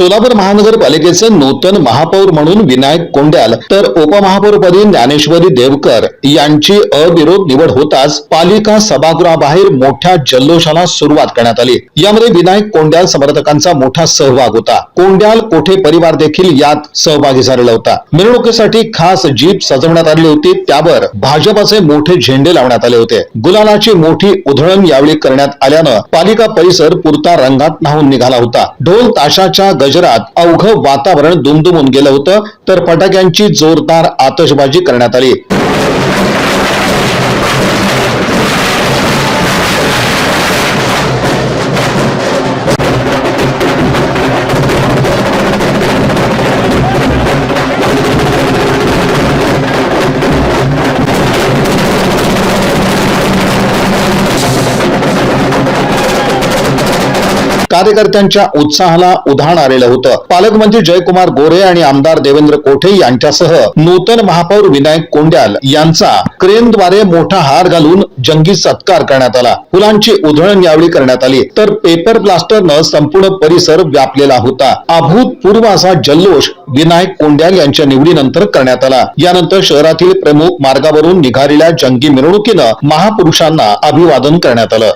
सोलापूर महानगरपालिकेचे नूतन महापौर म्हणून विनायक कोंड्याल तर उपमहापौरपदी ज्ञानेश्वरी देवकर यांची अविरोध निवड होताच पालिका सभागृहाबाहेर मोठ्या जल्लोषाला सुरुवात करण्यात आली. यामध्ये विनायक कोंड्याल समर्थकांचा मोठा सहभाग होता. कोंड्याल कोठे परिवार देखील यात सहभागी झालेला होता. मिरवणुकीसाठी खास जीप सजवण्यात आली होती. त्यावर भाजपाचे मोठे झेंडे लावण्यात आले होते. गुलालाची मोठी उधळण यावेळी करण्यात आल्यानं पालिका परिसर पुरता रंगात न्हावून निघाला होता. ढोल ताशाच्या गजरात अवघं वातावरण दुमदुमून गेलं होतं तर फटाक्यांची जोरदार आतषबाजी करण्यात आली. कार्यकर्त्यांच्या उत्साहाला उधाण आलेलं होतं. पालकमंत्री जयकुमार गोरे आणि आमदार देवेंद्र कोठे यांच्यासह नूतन महापौर विनायक कोंड्याल यांचा क्रेनद्वारे मोठा हार घालून जंगी सत्कार करण्यात आला. फुलांची उधळण यावेळी करण्यात आली. तर पेपर प्लास्टरनं संपूर्ण परिसर व्यापलेला होता. अभूतपूर्व असा जल्लोष विनायक कोंड्याल यांच्या निवडीनंतर करण्यात आला. यानंतर शहरातील प्रमुख मार्गावरून निघालेल्या जंगी मिरवणुकीनं महापुरुषांना अभिवादन करण्यात आलं.